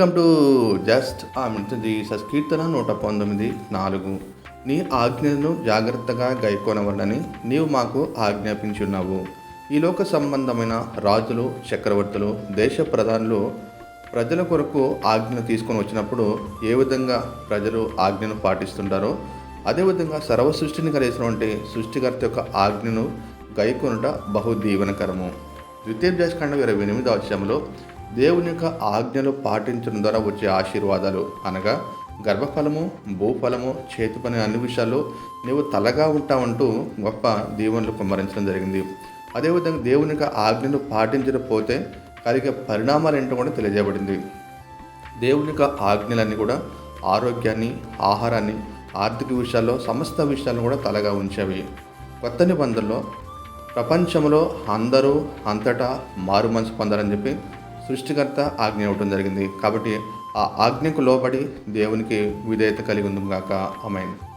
Welcome to just Jesus కీర్తన నూట పంతొమ్మిది నాలుగు. నీ ఆజ్ఞలను జాగ్రత్తగా గైకొనవలని నీవు మాకు ఆజ్ఞాపించున్నావు. ఈ లోక సంబంధమైన రాజులు చక్రవర్తులు దేశ ప్రధానులు ప్రజల కొరకు ఆజ్ఞను తీసుకొని వచ్చినప్పుడు ఏ విధంగా ప్రజలు ఆజ్ఞను పాటిస్తుంటారో అదేవిధంగా సర్వ సృష్టిని కలిసినటువంటి సృష్టికర్త యొక్క ఆజ్ఞను గైకొనుట బహు దీవెనకరము. ద్వితీయోపదేశకాండం ఇరవై ఎనిమిదో అధ్యాయంలో దేవుని యొక్క ఆజ్ఞలు పాటించడం ద్వారా వచ్చే ఆశీర్వాదాలు అనగా గర్భఫలము భూఫలము చేతి పని అన్ని విషయాల్లో నీవు తలగా ఉంటావంటూ గొప్ప దీవెనలు కుమ్మరించడం జరిగింది. అదేవిధంగా దేవుని యొక్క ఆజ్ఞను పాటించకపోతే కలిగే పరిణామాలు ఏంటో కూడా తెలియజేయబడింది. దేవుని యొక్క ఆజ్ఞలన్నీ కూడా ఆరోగ్యాన్ని ఆహారాన్ని ఆర్థిక విషయాల్లో సమస్త విషయాలను కూడా తలగా ఉంచేవి. కొత్త నిబంధనలో ప్రపంచంలో అందరూ అంతటా మారు మనసు పొందాలని చెప్పి సృష్టికర్త ఆజ్ఞ ఇవ్వడం జరిగింది. కాబట్టి ఆ ఆజ్ఞకు లోబడి దేవునికి విధేయత కలిగి ఉందాం గాక. అమైన్